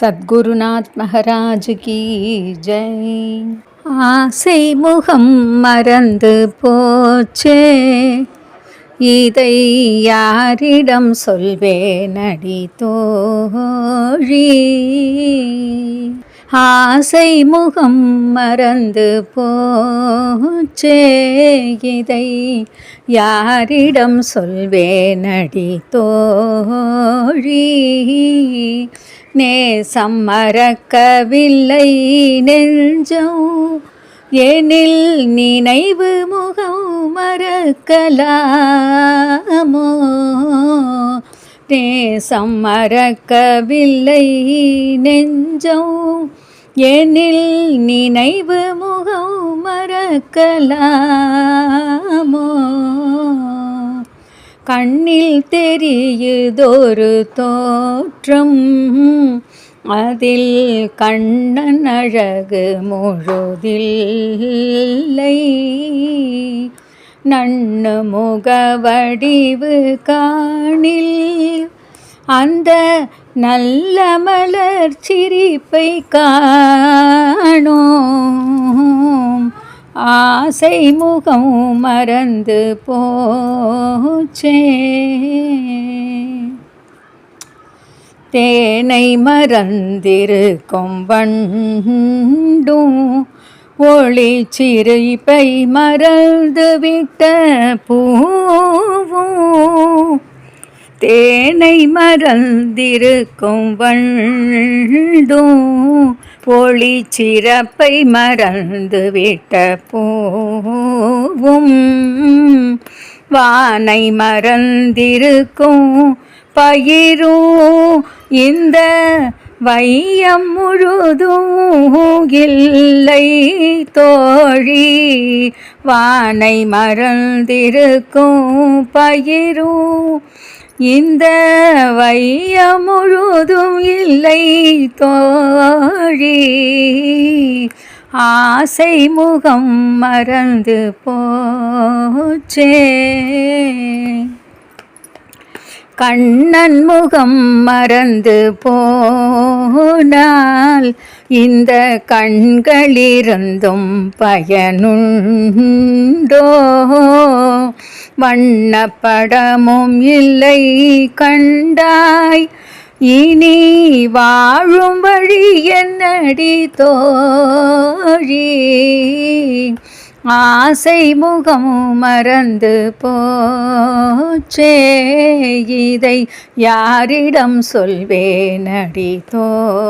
சத்குருநாத் மகராஜ் கி ஜெய். ஆசை முகம் மறந்து போச்சே. இதை யாரிடம் சொல்வேனடி தோழி ஆசை முகம் மறந்து போச்சே இதை யாரிடம் சொல்வேனடி தோழி? நேசம் மறக்கவில்லை நெஞ்சோ எனில் நினைவு முகம் மறக்கலாமோ? நேசம் மறக்கவில்லை நெஞ்சம். எனில் நினைவு முகம் மறக்கலாமோ? கண்ணில் தெரியுதொரு தோற்றம். அதில் கண்ணன் அழகு முழுதில்லை. நன்னு முகவடிவு காணில் அந்த நல்ல மலர் சிரிப்பை காணோம். ஆசை முகம் மறந்து போச்சே. தேனை மறந்திருக்கும் வண்டும் ஒளி சிறுப்பை மறந்து விட்ட பூவும் தேனை மறந்திருக்கும் வண்டும் பொழி சிறப்பை மறந்து விட்ட பூவும். வானை மறந்திருக்கும் பயிரும் இந்த வையம் முழுதும் இல்லை தோழி. வானை மறந்திருக்கும் பயிரும் இந்த வையம் முழுதும் இல்லை தோழி. ஆசை முகம் மறந்து போச்சே. கண்ணன் முகம் மறந்து போனால் இந்த கண்களிருந்தும் பயனுண்டோ? வண்ணப்படமும் இல்லை கண்டாய் இனி வாழும் வழி என்னடி தோழி? ஆசை முகமும் மறந்து போச்சே. இதை யாரிடம் சொல்வேன் அடி தோழி?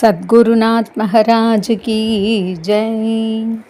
சத்குருநாத் மகராஜ் கி. ஜெய்.